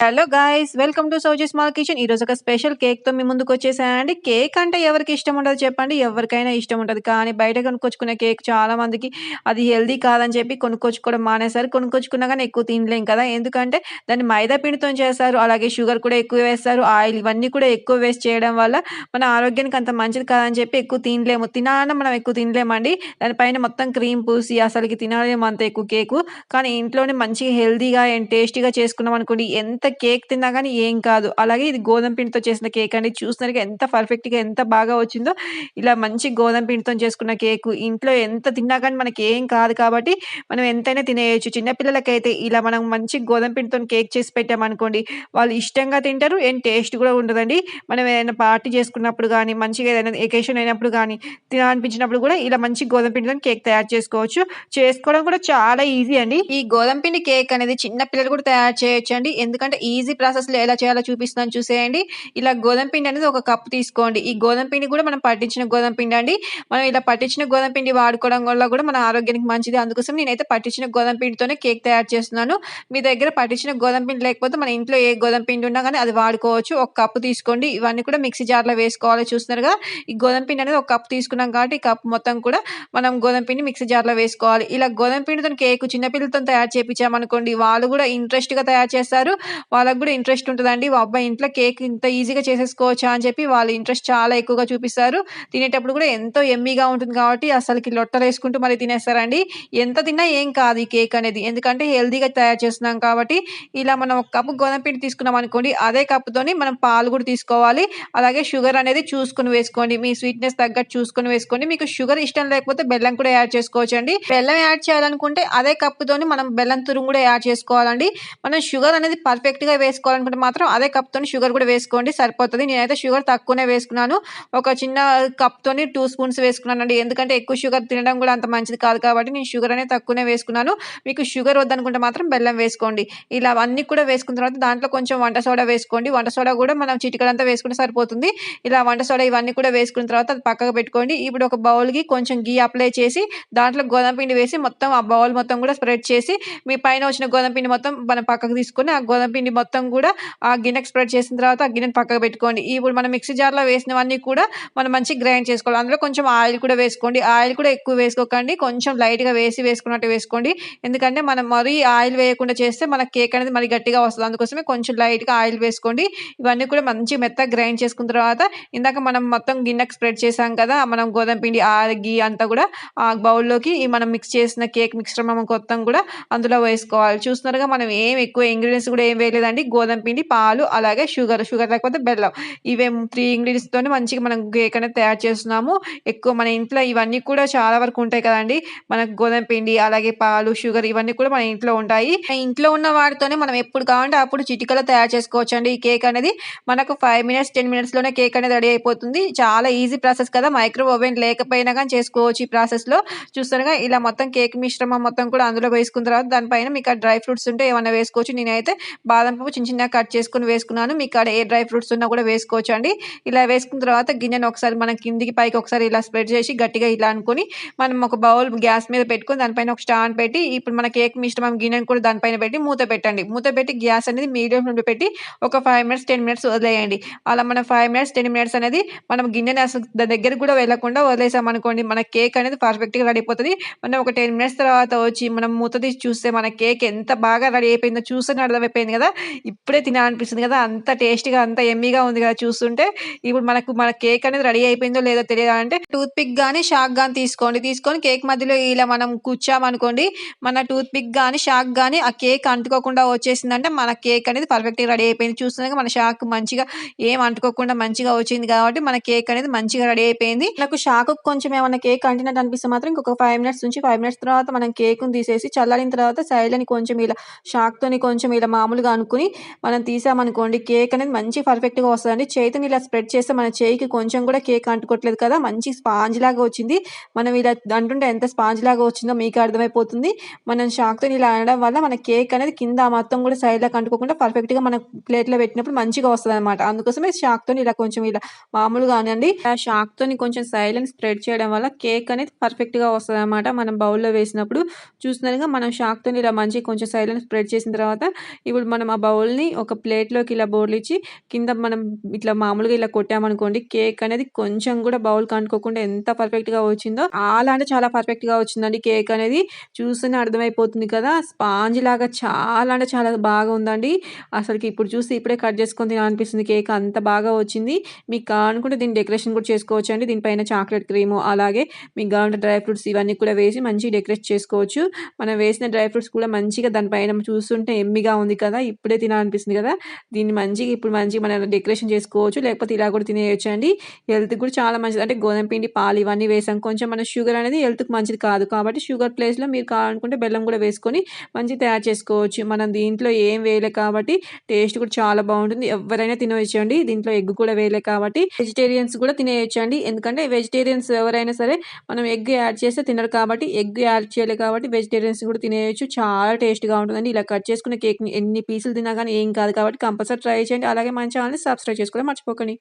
Hello guys welcome to Souji small kitchen ఈరోజు ఒక special కేక్తో మీ ముందుకు వచ్చేసానండి కేక్ అంటే ఎవరికి ఇష్టం ఉండదు చెప్పండి. ఎవరికైనా ఇష్టం ఉంటుంది. కానీ బయట కొనుక్కొచ్చుకునే కేక్ చాలా మందికి అది హెల్దీ కాదని చెప్పి కొనుక్కొచ్చుకోవడం మానేసారు కొనుక్కొచ్చుకున్నా కానీ ఎక్కువ తినలేం కదా. ఎందుకంటే దాన్ని మైదా పిండితో చేస్తారు. అలాగే షుగర్ కూడా ఎక్కువ వేస్తారు. ఆయిల్ ఇవన్నీ కూడా ఎక్కువ వేస్ట్ చేయడం వల్ల మన ఆరోగ్యానికి అంత మంచిది కాదని చెప్పి ఎక్కువ తినలేము. తినాలని మనం ఎక్కువ తినలేమండి. దానిపైన మొత్తం క్రీమ్ పూసి అసలుకి తినలేము అంత ఎక్కువ కేకు కానీ ఇంట్లోనే మంచిగా హెల్దీగా అండ్ టేస్టీగా చేసుకున్నాం అనుకోండి ఎంత కేక్ తిన్నా కానీ ఏం కాదు. అలాగే ఇది గోధుమ పిండితో చేసిన కేక్ అండి. చూసినారుగా ఎంత పర్ఫెక్ట్గా ఎంత బాగా వచ్చిందో ఇలా మంచి గోధుమ పిండితో చేసుకున్న కేక్. ఇంట్లో ఎంత తిన్నా కానీ మనకి ఏం కాదు కాబట్టి మనం ఎంతైనా తినేయచ్చు. చిన్నపిల్లలకైతే ఇలా మనం మంచి గోధుమ పిండితో కేక్ చేసి పెట్టామనుకోండి వాళ్ళు ఇష్టంగా తింటారు ఏం టేస్ట్ కూడా ఉండదండి. మనం ఏదైనా పార్టీ చేసుకున్నప్పుడు కానీ మంచిగా ఏదైనా ఎకేషన్ అయినప్పుడు కానీ తినాలనిపించినప్పుడు కూడా ఇలా మంచి గోధుమ పిండితో కేక్ తయారు చేసుకోవచ్చు. చేసుకోవడం కూడా చాలా ఈజీ అండి. ఈ గోధుమ పిండి కేక్ అనేది చిన్న పిల్లలు కూడా తయారు చేయొచ్చు అండి ఎందుకంటే ఈజీ ప్రాసెస్లో ఎలా చేయాలో చూపిస్తున్నాను చూసేయండి. ఇలా గోధుమ పిండి అనేది ఒక కప్పు తీసుకోండి. ఈ గోధుమ పిండి కూడా మనం పట్టించిన గోధుమ పిండి అండి. మనం ఇలా పట్టించిన గోధుమ పిండి వాడుకోవడం వల్ల కూడా మన ఆరోగ్యానికి మంచిది. అందుకోసం నేనైతే పట్టించిన గోధుమ పిండితోనే కేక్ తయారు చేస్తున్నాను. మీ దగ్గర పట్టించిన గోధుమ పిండి లేకపోతే మన ఇంట్లో ఏ గోధుమ పిండి ఉన్నా కానీ అది వాడుకోవచ్చు. ఒక కప్పు తీసుకోండి. ఇవన్నీ కూడా మిక్సీ జార్లో వేసుకోవాలి చూస్తున్నారుగా ఈ గోధుమ పిండి అనేది ఒక కప్పు తీసుకున్నాం కాబట్టి ఈ కప్పు మొత్తం కూడా మనం గోధుమ పిండి మిక్సీ జార్లో వేసుకోవాలి. ఇలా గోధుమ పిండితో కేక్ చిన్నపిల్లలతో తయారు చేయించామనుకోండి వాళ్ళు కూడా ఇంట్రెస్ట్గా తయారు చేస్తారు. వాళ్ళకి కూడా ఇంట్రెస్ట్ ఉంటుందండి. అబ్బాయి ఇంట్లో కేక్ ఇంత ఈజీగా చేసేసుకోవచ్చా? అని చెప్పి వాళ్ళు ఇంట్రెస్ట్ చాలా ఎక్కువగా చూపిస్తారు. తినేటప్పుడు కూడా ఎంతో ఎమ్మీగా ఉంటుంది కాబట్టి అసలుకి లొట్టలు వేసుకుంటూ మరి తినేస్తారండి. ఎంత తిన్నా ఏం కాదు ఈ కేక్ అనేది. ఎందుకంటే హెల్తీగా తయారు చేస్తున్నాం కాబట్టి ఇలా మనం ఒక కప్పు గోధుమ పిండి తీసుకున్నాం అనుకోండి అదే కప్పుతోని మనం పాలు కూడా తీసుకోవాలి. అలాగే షుగర్ అనేది చూసుకుని వేసుకోండి. మీ స్వీట్నెస్ తగ్గట్టు చూసుకుని వేసుకోండి. మీకు షుగర్ ఇష్టం లేకపోతే బెల్లం కూడా యాడ్ చేసుకోవచ్చు అండి బెల్లం యాడ్ చేయాలనుకుంటే అదే కప్పుతోని మనం బెల్లం తురుము కూడా యాడ్ చేసుకోవాలండి. మనం షుగర్ అనేది పర్ఫెక్ట్ డైరెక్ట్గా వేసుకోవాలనుకుంటే మాత్రం అదే కప్తో షుగర్ కూడా వేసుకోండి సరిపోతుంది. నేనైతే షుగర్ తక్కువనే వేసుకున్నాను. ఒక చిన్న కప్తోని టూ స్పూన్స్ వేసుకున్నాను అండి ఎందుకంటే ఎక్కువ షుగర్ తినడం కూడా అంత మంచిది కాదు కాబట్టి నేను షుగర్ అనేది తక్కువనే వేసుకున్నాను. మీకు షుగర్ వద్దనుకుంటే మాత్రం బెల్లం వేసుకోండి. ఇలా అన్నీ కూడా వేసుకున్న తర్వాత దాంట్లో కొంచెం వంట సోడా వేసుకోండి. వంట సోడా కూడా మనం చిటికడంతా వేసుకుంటే సరిపోతుంది. ఇలా వంట సోడా ఇవన్నీ కూడా వేసుకున్న తర్వాత అది పక్కకు పెట్టుకోండి. ఇప్పుడు ఒక బౌల్కి కొంచెం గీ అప్లై చేసి దాంట్లో గోధుమ పిండి వేసి మొత్తం ఆ బౌల్ మొత్తం కూడా స్ప్రెడ్ చేసి మీ పైన వచ్చిన గోధుమ పిండి మొత్తం మనం పక్కకు తీసుకొని ఆ గోధుమ పిండి మొత్తం కూడా ఆ గిన్నెకి స్ప్రెడ్ చేసిన తర్వాత ఆ గిన్నెని పక్కకు పెట్టుకోండి. ఇప్పుడు మనం మిక్సీ జార్లో వేసినవన్నీ కూడా మనం మంచి గ్రైండ్ చేసుకోవాలి. అందులో కొంచెం ఆయిల్ కూడా వేసుకోండి. ఆయిల్ కూడా ఎక్కువ వేసుకోకండి. కొంచెం లైట్గా వేసి వేసుకున్నట్టు వేసుకోండి. ఎందుకంటే మనం మరీ ఆయిల్ వేయకుండా చేస్తే మన కేక్ అనేది మరి గట్టిగా వస్తుంది. అందుకోసమే కొంచెం లైట్గా ఆయిల్ వేసుకోండి. ఇవన్నీ కూడా మంచి మెత్తగా గ్రైండ్ చేసుకున్న తర్వాత ఇందాక మనం మొత్తం గిన్నెకి స్ప్రెడ్ చేసాం కదా మనం గోధుమ పిండి ఆ గీ అంతా కూడా ఆ బౌల్లోకి మనం మిక్స్ చేసిన కేక్ మిశ్రమం మొత్తం కూడా అందులో వేసుకోవాలి. చూస్తున్నారుగా మనం ఏం ఎక్కువ ఇంగ్రీడియంట్స్ కూడా ఏం వేయలేదండి గోధుమ పిండి పాలు అలాగే షుగర్ షుగర్ లేకపోతే బెల్లం. ఇవే త్రీ ఇంగ్రీడియంట్స్తో మంచిగా మనం కేక్ అనేది తయారు చేస్తున్నాము. ఎక్కువ మన ఇంట్లో ఇవన్నీ కూడా చాలా వరకు ఉంటాయి కదండి. మనకు గోధుమ పిండి అలాగే పాలు షుగర్ ఇవన్నీ కూడా మన ఇంట్లో ఉంటాయి. ఇంట్లో ఉన్న వాటితోనే మనం ఎప్పుడు కావాలంటే అప్పుడు చిటికలో తయారు చేసుకోవచ్చు అండి ఈ కేక్ అనేది మనకు ఫైవ్ మినిట్స్ టెన్ మినిట్స్లోనే కేక్ అనేది రెడీ అయిపోతుంది. చాలా ఈజీ ప్రాసెస్ కదా. మైక్రో ఓవెన్ లేకపోయినా కానీ చేసుకోవచ్చు ఈ ప్రాసెస్లో చూస్తానుగా ఇలా మొత్తం కేక్ మిశ్రమం మొత్తం కూడా అందులో వేసుకున్న తర్వాత దానిపైన మీకు డ్రై ఫ్రూట్స్ ఉంటే ఏమైనా వేసుకోవచ్చు. నేనైతే బాదం పప్పు చిన్న చిన్న కట్ చేసుకుని వేసుకున్నాను. మీకు కాడ ఏ డ్రై ఫ్రూట్స్ ఉన్నా కూడా వేసుకోవచ్చు అండి ఇలా వేసుకున్న తర్వాత గిన్నెను ఒకసారి మనం కిందికి పైకి ఒకసారి ఇలా స్ప్రెడ్ చేసి గట్టిగా ఇలా అనుకుని మనం ఒక బౌల్ గ్యాస్ మీద పెట్టుకొని దానిపైన ఒక స్టాండ్ పెట్టి ఇప్పుడు మన కేక్ మిశ్రమం గిన్నెను కూడా దానిపైన పెట్టి మూత పెట్టండి. మూత పెట్టి గ్యాస్ అనేది మీడియం ఫ్లేమ్లో పెట్టి ఒక ఫైవ్ మినిట్స్ టెన్ మినిట్స్ వదిలేయండి. అలా మన ఫైవ్ మినిట్స్ టెన్ మినిట్స్ అనేది మనం గిన్నెని అసలు దాని దగ్గర కూడా వెళ్ళకుండా వదిలేసాం అనుకోండి మన కేక్ అనేది పర్ఫెక్ట్గా రెడీ అయిపోతుంది. మనం ఒక టెన్ మినిట్స్ తర్వాత వచ్చి మనం మూత తీసి చూస్తే మన కేక్ ఎంత బాగా రెడీ అయిపోయిందో చూస్తే అర్థమైపోయింది కదా. ఇప్పుడే తినాలనిపిస్తుంది కదా. అంత టేస్టీగా అంత ఎమ్మీగా ఉంది కదా చూస్తుంటే. ఇప్పుడు మనకు మన కేక్ అనేది రెడీ అయిపోయిందో లేదో తెలియదు అంటే టూత్ పిక్ కానీ షాక్ కానీ తీసుకోండి. తీసుకొని కేక్ మధ్యలో ఇలా మనం కూర్చామనుకోండి మన టూత్ పిక్ కానీ షాక్ కానీ ఆ కేక్ అంటుకోకుండా వచ్చేసిందంటే మన కేక్ అనేది పర్ఫెక్ట్గా రెడీ అయిపోయింది. చూస్తున్నాక మన షాక్ మంచిగా ఏం అంటుకోకుండా మంచిగా వచ్చింది కాబట్టి మన కేక్ అనేది మంచిగా రెడీ అయిపోయింది. నాకు షాక్ కొంచెం ఏమైనా కేక్ అంటినట్టు అనిపిస్తే మాత్రం ఇంకొక ఫైవ్ మినిట్స్ నుంచి ఫైవ్ మినిట్స్ తర్వాత మనం కేక్ను తీసేసి చల్లారిన తర్వాత సైడ్ అని కొంచెం ఇలా షాక్తోని కొంచెం ఇలా మామూలుగా అనుకుని మనం తీసామనుకోండి కేక్ అనేది మంచి పర్ఫెక్ట్గా వస్తుందండి. చేతిని ఇలా స్ప్రెడ్ చేస్తే మన చేయికి కొంచెం కూడా కేక్ అంటుకోవట్లేదు కదా మంచి స్పాంజ్ లాగా వచ్చింది. మనం ఇలా అంటుంటే ఎంత స్పాంజ్ లాగా వచ్చిందో మీకు అర్థమైపోతుంది. మనం షాక్తో ఇలా అనడం వల్ల మన కేక్ అనేది కింద మొత్తం కూడా సైడ్లకు అంటుకోకుండా పర్ఫెక్ట్గా మన ప్లేట్లో పెట్టినప్పుడు మంచిగా వస్తుంది అనమాట అందుకోసమే షాక్తో ఇలా కొంచెం ఇలా మామూలుగా అనండి. ఆ షాక్తో కొంచెం సైలెంట్ స్ప్రెడ్ చేయడం వల్ల కేక్ అనేది పర్ఫెక్ట్గా వస్తుంది అనమాట మనం బౌల్లో వేసినప్పుడు చూస్తున్నారుగా మనం షాక్తో ఇలా మంచి కొంచెం సైలెంట్ స్ప్రెడ్ చేసిన తర్వాత ఇప్పుడు మనం మనం ఆ బౌల్‌ని ఒక ప్లేట్‌లోకి ఇలా బోర్లిచ్చి కింద మనం ఇట్లా మామూలుగా ఇలా కొట్టామనుకోండి కేక్ అనేది కొంచెం కూడా బౌల్ కనుకోకుండా ఎంత పర్ఫెక్ట్‌గా వచ్చిందో చాలా అంటే చాలా పర్ఫెక్ట్‌గా వచ్చిందండి కేక్ అనేది. చూస్తేనే అర్థమైపోతుంది కదా! స్పాంజ్ లాగా చాలా అంటే చాలా బాగా ఉందండి. అసలుకి ఇప్పుడు చూసి ఇప్పుడే కట్ చేసుకొని తినాలనిపిస్తుంది కేక్ అంత బాగా వచ్చింది. మీకు కానుకుంటే దీన్ని డెకరేషన్ కూడా చేసుకోవచ్చు అండి దీనిపైన చాక్లెట్ క్రీము అలాగే మీకు కావాలంటే డ్రై ఫ్రూట్స్ ఇవన్నీ కూడా వేసి మంచిగా డెకరేట్ చేసుకోవచ్చు. మనం వేసిన డ్రై ఫ్రూట్స్ కూడా మంచిగా దానిపైన చూస్తుంటే ఎమ్మిగా ఉంది కదా! ఇప్పుడే తినాలనిపిస్తుంది కదా! దీన్ని మంచిగా ఇప్పుడు మంచిగా మనం డెకరేషన్ చేసుకోవచ్చు. లేకపోతే ఇలా కూడా తినేయొచ్చండి. హెల్త్‌కి కూడా చాలా మంచిది. అంటే గోధుమ పిండి, పాలు ఇవన్నీ వేసాం. కొంచెం మన షుగర్ అనేది హెల్త్‌కి మంచిది కాదు. కాబట్టి షుగర్ ప్లేస్‌లో మీరు కావాలనుకుంటే బెల్లం కూడా వేసుకొని మంచిగా తయారు చేసుకోవచ్చు. మనం దీంట్లో ఏం వేయలే కాబట్టి టేస్ట్ కూడా చాలా బాగుంటుంది ఎవరైనా తినేయొచ్చండి. దీంట్లో ఎగ్ కూడా వేయలే కాబట్టి వెజిటేరియన్స్ కూడా తినేయచ్చండి ఎందుకంటే వెజిటేరియన్స్ ఎవరైనా సరే మనం ఎగ్ యాడ్ చేస్తే తినరు కాబట్టి ఎగ్ యాడ్ చేయలే కాబట్టి వెజిటేరియన్స్ కూడా తినేయొచ్చు. చాలా టేస్ట్‌గా ఉంటుందండి. ఇలా కట్ చేసుకున్న కేక్‌ని ఎన్ని పీసెస్ తిన్నా కానీ ఏం కాదు కాబట్టి కంపల్సరీ ట్రై చేయండి. అలాగే మన ఛానల్ని సబ్స్క్రైబ్ చేసుకోవడం మర్చిపోకండి.